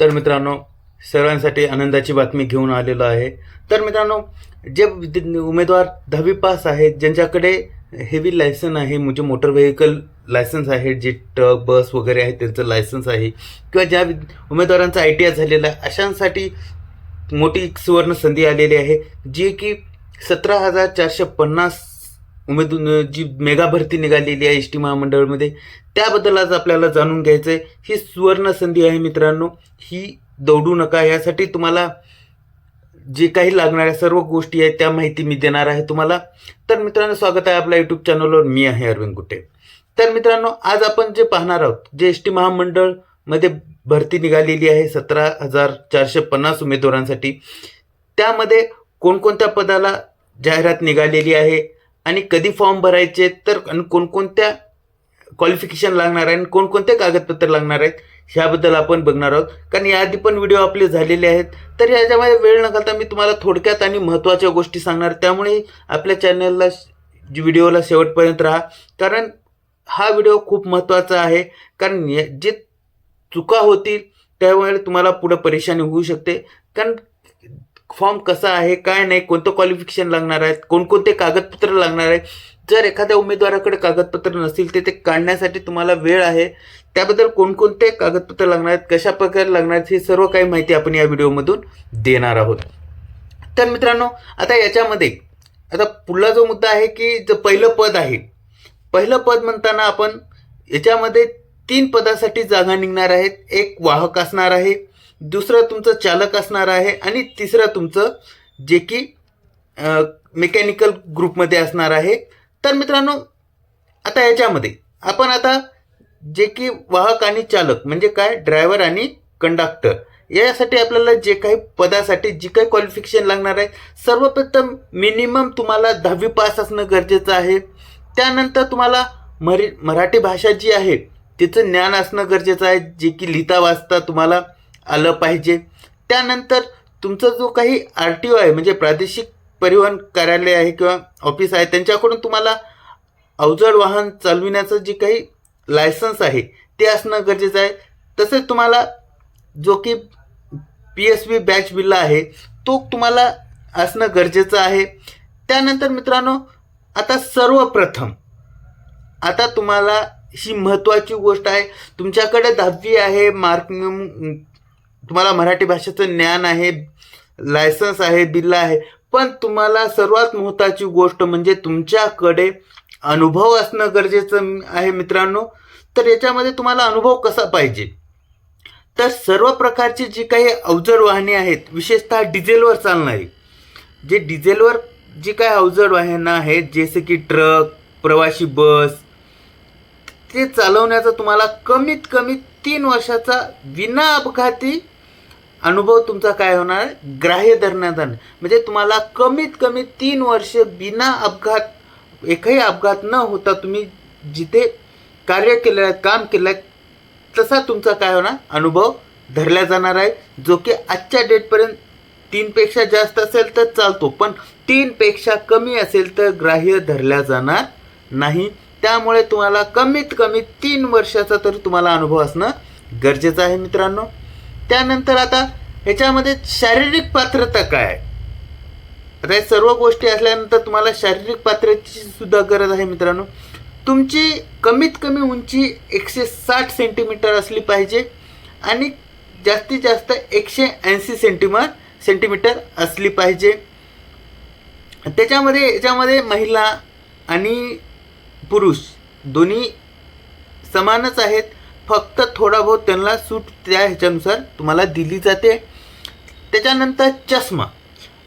तर मित्रांनो सर्वांसाठी आनंदाची बातमी घेऊन आलेलो आहे. तर मित्रांनो जे विद्य- उमेदवार दहावी पास आहेत ज्यांच्याकडे हेवी लायसन आहे म्हणजे मोटर व्हेकल लायसन्स आहे जे ट्रक बस वगैरे आहे त्यांचं लायसन्स आहे किंवा ज्या विद- उमेदवारांचा आय टी आय झालेला आहे अशांसाठी मोठी सुवर्ण संधी आलेली आहे जी की सतरा हजार चारशे पन्नास उमेद जी मेगा भरती निघालेली आहे एस टी महामंडळमध्ये त्याबद्दल आज आपल्याला जाणून घ्यायचं आहे ही सुवर्ण संधी आहे मित्रांनो. ही दौडू नका. यासाठी तुम्हाला जे काही लागणाऱ्या सर्व गोष्टी आहेत त्या माहिती मी देणार आहे तुम्हाला. तर मित्रांनो स्वागत आहे आपल्या यूट्यूब चॅनलवर मी आहे अरविंद गुट्टे. तर मित्रांनो आज आपण जे पाहणार आहोत जे एस टी महामंडळमध्ये भरती निघालेली आहे सतरा हजार चारशे पन्नास उमेदवारांसाठी त्यामध्ये कोणकोणत्या पदाला जाहिरात निघालेली आहे आणि कधी फॉर्म भरायचे तर आणि कोणकोणत्या क्वालिफिकेशन लागणार आहे आणि कोणकोणते कागदपत्र लागणार आहेत ह्याबद्दल आपण बघणार आहोत. कारण याआधी पण व्हिडिओ आपले झालेले आहेत. तर याच्यामध्ये वेळ न घालता मी तुम्हाला थोडक्यात आणि महत्त्वाच्या गोष्टी सांगणार. त्यामुळे आपल्या चॅनलला व्हिडिओला शेवटपर्यंत राहा. कारण हा व्हिडिओ खूप महत्त्वाचा आहे. कारण जे चुका होतील त्यामुळे तुम्हाला पुढं परेशानी होऊ शकते. कारण फॉर्म कसा आहे काय नाही कोणतं क्वालिफिकेशन लागणार आहेत कोणकोणते कागदपत्र लागणार आहे. जर एखाद्या उमेदवाराकडे कागदपत्र नसतील ते ते काढण्यासाठी तुम्हाला वेळ आहे. त्याबद्दल कोणकोणते कागदपत्र लागणार आहेत कशा प्रकारे लागणार आहेत हे सर्व काही माहिती आपण या व्हिडिओमधून देणार आहोत. तर मित्रांनो आता याच्यामध्ये आता पुढला जो मुद्दा आहे की जो पहिलं पद आहे. पहिलं पद म्हणताना आपण याच्यामध्ये तीन पदासाठी जागा निघणार आहेत. एक वाहक असणार आहे दुसरं तुमचं चालक असणार आहे आणि तिसरं तुमचं जे की मेकॅनिकल ग्रुपमध्ये असणार आहे. तर मित्रांनो आता याच्यामध्ये आपण आता जे की वाहक आणि चालक म्हणजे काय? ड्रायव्हर आणि कंडक्टर यासाठी आपल्याला जे काही पदासाठी जी काही क्वालिफिकेशन लागणार आहे सर्वप्रथम मिनिमम तुम्हाला दहावी पास असणं गरजेचं आहे. त्यानंतर तुम्हाला मरी मराठी भाषा जी आहे तिचं ज्ञान असणं गरजेचं आहे. जे की लिहिता वाचता तुम्हाला आलं पाहिजे. त्यानंतर तुमचा जो काही आर टी ओ आहे म्हणजे प्रादेशिक परिवहन कार्यालय आहे किंवा ऑफिस आहे त्यांच्याकडून तुम्हाला अवजड वाहन चालविण्याचं जे काही लायसन्स आहे ते असणं गरजेचं आहे. तसेच तुम्हाला जो की पी एस बी बॅच बिल्ला आहे तो तुम्हाला असणं गरजेचं आहे. त्यानंतर मित्रांनो आता सर्वप्रथम आता तुम्हाला ही महत्त्वाची गोष्ट आहे. तुमच्याकडे दहावी आहे मार्क तुम्हाला मराठी भाषेचं ज्ञान आहे लायसन्स आहे बिल्ला आहे. पण तुम्हाला सर्वात महत्त्वाची गोष्ट म्हणजे तुमच्याकडे अनुभव असणं गरजेचं आहे मित्रांनो. तर याच्यामध्ये तुम्हाला अनुभव कसा पाहिजे? तर सर्व प्रकारची जी काही अवजड वाहने आहेत विशेषतः डिझेलवर चालणारी जे डिझेलवर जी काही अवजड वाहनं आहेत जसे की ट्रक प्रवासी बस ते चालवण्याचा तुम्हाला कमीत कमी तीन वर्षाचा विना अपघाती अनुभव तुमचा काय होणार? ग्राह्य धरण्यात आण म्हणजे तुम्हाला कमीत कमी तीन वर्ष बिना अपघात एकही अपघात न होता तुम्ही जिथे कार्य केलं आहे काम केलं आहे तसा तुमचा काय होणार? अनुभव धरला जाणार आहे. जो की आजच्या डेटपर्यंत तीनपेक्षा जास्त असेल तर चालतो पण तीनपेक्षा कमी असेल तर ग्राह्य धरला जाणार नाही. त्यामुळे तुम्हाला कमीत कमी तीन वर्षाचा तरी तुम्हाला अनुभव असणं गरजेचं आहे मित्रांनो. त्यानंतर आता ह्याच्यामध्ये शारीरिक पात्रता काय? आता या सर्व गोष्टी असल्यानंतर तुम्हाला शारीरिक पात्रतेची सुद्धा गरज आहे मित्रांनो. तुमची कमीत कमी उंची एकशे साठ सेंटीमीटर असली पाहिजे आणि जास्तीत जास्त एकशे ऐंशी सेंटीमीटर सेंटीमीटर असली पाहिजे. त्याच्यामध्ये याच्यामध्ये महिला आणि पुरुष दोन्ही समानच आहेत. फक्त थोडा बहुत त्यांना सूट त्या ह्याच्यानुसार तुम्हाला दिली जाते. त्याच्यानंतर चष्मा.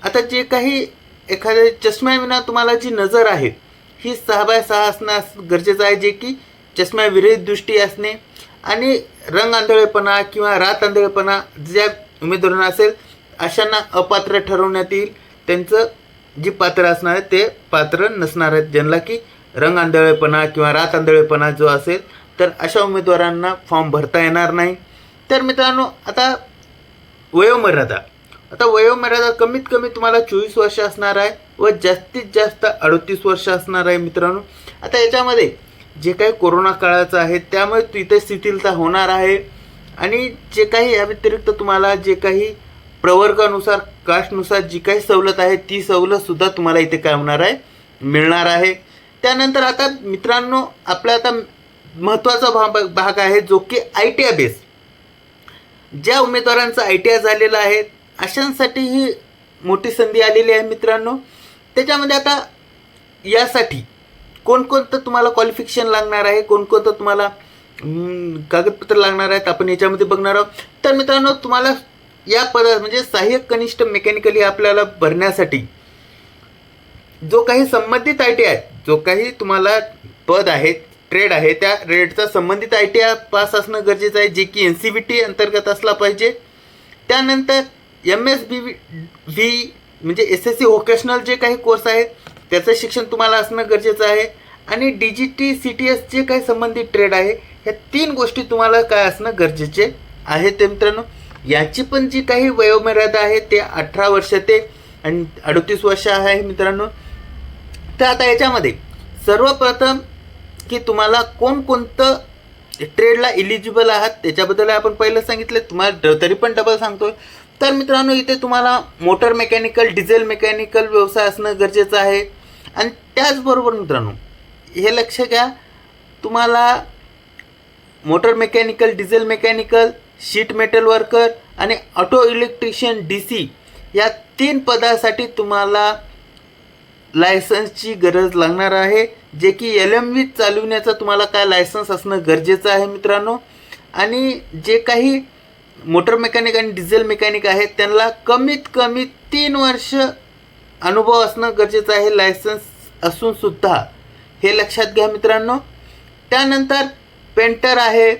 आता जे काही एखाद्या चष्म्याविना तुम्हाला जी नजर आहे ही सहा बाय सहा असणं गरजेचं आहे जे की चष्म्याविरहित दृष्टी असणे आणि रंग आंधळेपणा किंवा रात आंधळेपणा ज्या उमेदवारांना असेल अशांना अपात्र ठरवण्यात येईल. त्यांचं जी पात्र असणार आहे ते पात्र नसणार आहेत. ज्यांना की रंग आंधळेपणा किंवा रात आंधळेपणा जो असेल तर अशा उमेदवारांना फॉर्म भरता येणार नाही. तर मित्रांनो आता वयोमर्यादा. आता वयोमर्यादा कमीत कमी तुम्हाला चोवीस वर्ष असणार आहे व जास्तीत जास्त अडतीस वर्ष असणार आहे मित्रांनो. आता याच्यामध्ये जे काही कोरोना काळाचं आहे त्यामुळे तिथे शिथिलता होणार आहे. आणि जे काही या व्यतिरिक्त तुम्हाला जे काही प्रवर्गानुसार कास्टनुसार जी काही सवलत आहे ती सवलतसुद्धा तुम्हाला इथे काय होणार आहे मिळणार आहे. त्यानंतर आता मित्रांनो आपल्या आता महत्त्वाचा भाग भाग आहे जो की आय टी आय बेस. ज्या उमेदवारांचा आय टी आय झालेला आहे अशांसाठी ही मोठी संधी आलेली आहे मित्रांनो. त्याच्यामध्ये आता यासाठी कोणकोणतं तुम्हाला क्वालिफिकेशन लागणार आहे कोणकोणतं तुम्हाला कागदपत्र लागणार आहेत आपण याच्यामध्ये बघणार आहोत. तर मित्रांनो तुम्हाला या पदा म्हणजे सहाय्यक कनिष्ठ मेकॅनिकली आपल्याला भरण्यासाठी जो काही संबंधित आय टी आय जो काही तुम्हाला पद आहेत ट्रेड आहे. त्या ट्रेडचा संबंधित आय टी आर पास असणं गरजेचं आहे जे की एन सी बी टी अंतर्गत असला पाहिजे. त्यानंतर एम एस बी व्ही म्हणजे एस एस सी व्होकेशनल जे काही कोर्स आहे त्याचं शिक्षण तुम्हाला असणं गरजेचं आहे. आणि D G T C T S जे काही संबंधित ट्रेड आहे ह्या तीन गोष्टी तुम्हाला काय असणं गरजेचे आहे ते मित्रांनो. याची पण जी काही वयोमर्यादा आहे ते अठरा वर्ष ते आणि अडतीस वर्ष आहे मित्रांनो. तर आता याच्यामध्ये सर्वप्रथम की तुम्हाला कोणकोणतं ट्रेडला इलिजिबल आहात त्याच्याबद्दल आपण पहिलं सांगितलं तुम्हाला ड- तरी पण डबल सांगतोय. तर मित्रांनो इथे तुम्हाला मोटर मेकॅनिकल डिझेल मेकॅनिकल व्यवसाय असणं गरजेचं आहे. आणि त्याचबरोबर मित्रांनो हे लक्ष घ्या तुम्हाला motor mechanical diesel mechanical sheet metal worker आणि ऑटो इलेक्ट्रिशियन डी सी या तीन पदासाठी तुम्हाला लायसन्सची गरज लागणार आहे. जे की एल एम व्ही चालवण्याचं तुम्हाला काय लायसन्स असणं गरजेचं आहे मित्रांनो. आणि जे काही मोटर मेकॅनिक आणि डिझेल मेकॅनिक आहेत त्यांना कमीत कमी तीन वर्ष अनुभव असणं गरजेचं आहे. लायसन्स असूनसुद्धा हे लक्षात घ्या मित्रांनो. त्यानंतर पेंटर आहे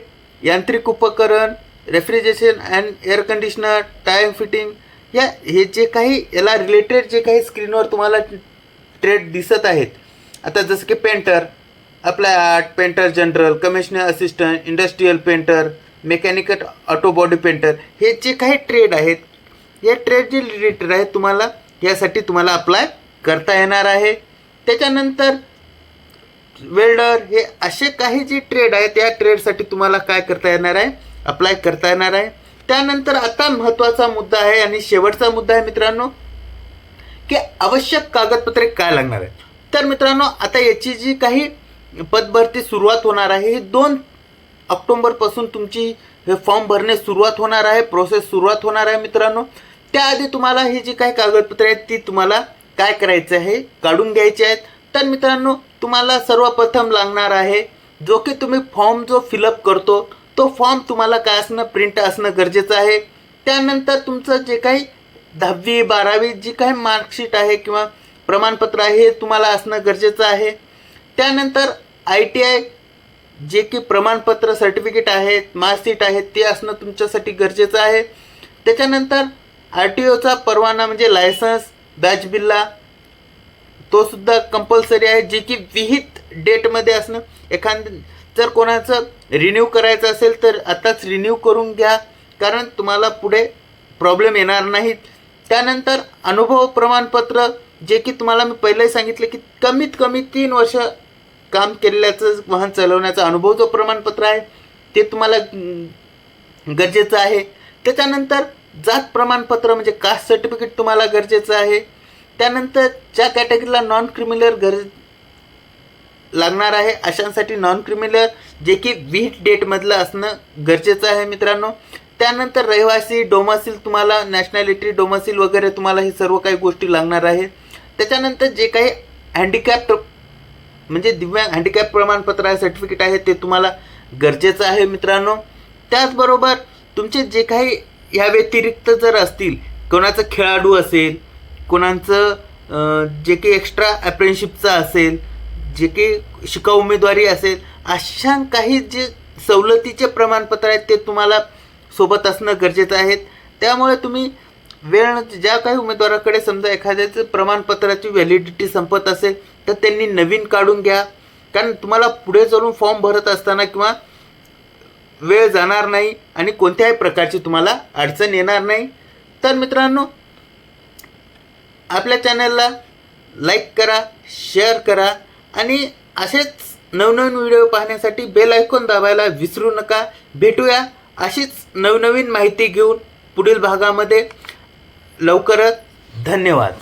यांत्रिक उपकरण refrigeration and air conditioner tyre fitting या हे जे काही याला रिलेटेड जे काही स्क्रीनवर तुम्हाला ट्रेड दिसत आहेत आता जसं की painter apply art painter general commissioner assistant industrial painter mechanical auto body painter हे जे काही ट्रेड आहेत या ट्रेड जे रिलेटेड आहेत तुम्हाला यासाठी तुम्हाला अप्लाय करता येणार आहे. त्याच्यानंतर वेल्डर हे असे काही जे ट्रेड आहेत त्या ट्रेडसाठी तुम्हाला काय करता येणार आहे? अप्लाय करता येणार आहे. त्यानंतर आता महत्त्वाचा मुद्दा आहे आणि शेवटचा मुद्दा आहे मित्रांनो की आवश्यक कागदपत्रे काय लागणार आहेत? तर मित्रांनो आता याची जी काही पदभरती सुरुवात होणार आहे ही दोन ऑक्टोंबरपासून तुमची हे फॉर्म भरणे सुरुवात होणार आहे प्रोसेस सुरुवात होणार आहे मित्रांनो. त्याआधी तुम्हाला ही जी काही कागदपत्रे आहेत ती तुम्हाला काय करायचं आहे काढून घ्यायची आहेत. तर मित्रांनो तुम्हाला सर्वप्रथम लागणार आहे जो की तुम्ही फॉर्म जो फिलअप करतो तो फॉर्म तुम्हाला काय असणं प्रिंट असणं गरजेचं आहे. त्यानंतर तुमचं जे काही दहावी बारावी जी काही मार्कशीट आहे किंवा प्रमाणपत्र आहे हे तुम्हाला असणं गरजेचं आहे. त्यानंतर आय टी आय जे की प्रमाणपत्र सर्टिफिकेट आहेत मार्कशीट आहेत ते असणं तुमच्यासाठी गरजेचं आहे. त्याच्यानंतर आर टी ओचा परवाना म्हणजे लायसन्स बॅच बिल्ला तो सुद्धा कंपल्सरी आहे जे की विहित डेटमध्ये असणं. एखाद जर कोणाचं रिन्यू करायचं असेल तर आताच रिन्यू करून घ्या कारण तुम्हाला पुढे प्रॉब्लेम येणार नाहीत. त्यानंतर अनुभव प्रमाणपत्र जे की तुम्हाला मी पहिलंही सांगितलं की कमीत कमी तीन वर्ष काम केलेल्याचं वाहन चालवण्याचा अनुभव जो प्रमाणपत्र आहे ते तुम्हाला गरजेचं आहे. त्याच्यानंतर जात प्रमाणपत्र म्हणजे कास्ट सर्टिफिकेट तुम्हाला गरजेचं आहे. त्यानंतर ज्या कॅटेगरीला नॉन क्रिमिनल गरज लागणार आहे अशांसाठी नॉन क्रिमिनल जे की वीट डेटमधलं असणं गरजेचं आहे मित्रांनो. त्यानंतर रहिवासी डोमासील तुम्हाला नॅशनॅलिटी डोमासील वगैरे तुम्हाला हे सर्व काही गोष्टी लागणार आहे. त्याच्यानंतर जे काही हँडिकॅप म्हणजे दिव्यांग हँडिकॅप प्रमाणपत्र आहे सर्टिफिकेट आहे ते तुम्हाला गरजेचं आहे मित्रांनो. त्याचबरोबर तुमचे जे काही या व्यतिरिक्त जर असतील कोणाचं खेळाडू असेल कोणाचं जे काही एक्स्ट्रा अप्रेंशिपचं असेल जे काही शिका उमेदवारी असेल अशा काही जे सवलतीचे प्रमाणपत्र आहेत ते तुम्हाला सोबत असणं गरजेचं आहे. त्यामुळे तुम्ही वेळ ज्या काही उमेदवाराकडे समजा एखाद्याचं प्रमाणपत्राची व्हॅलिडिटी संपत असेल तर त्यांनी नवीन काढून घ्या. कारण तुम्हाला पुढे चालून फॉर्म भरत असताना किंवा वेळ जाणार नाही आणि कोणत्याही प्रकारची तुम्हाला अडचण येणार नाही. तर मित्रांनो आपल्या चॅनलला लाईक करा शेअर करा आणि असेच नवनवीन व्हिडिओ पाहण्यासाठी बेल ऐकून दाबायला विसरू नका. भेटूया अशीच नवनवीन माहिती घेऊन पुढील भागामध्ये. लवकरच धन्यवाद.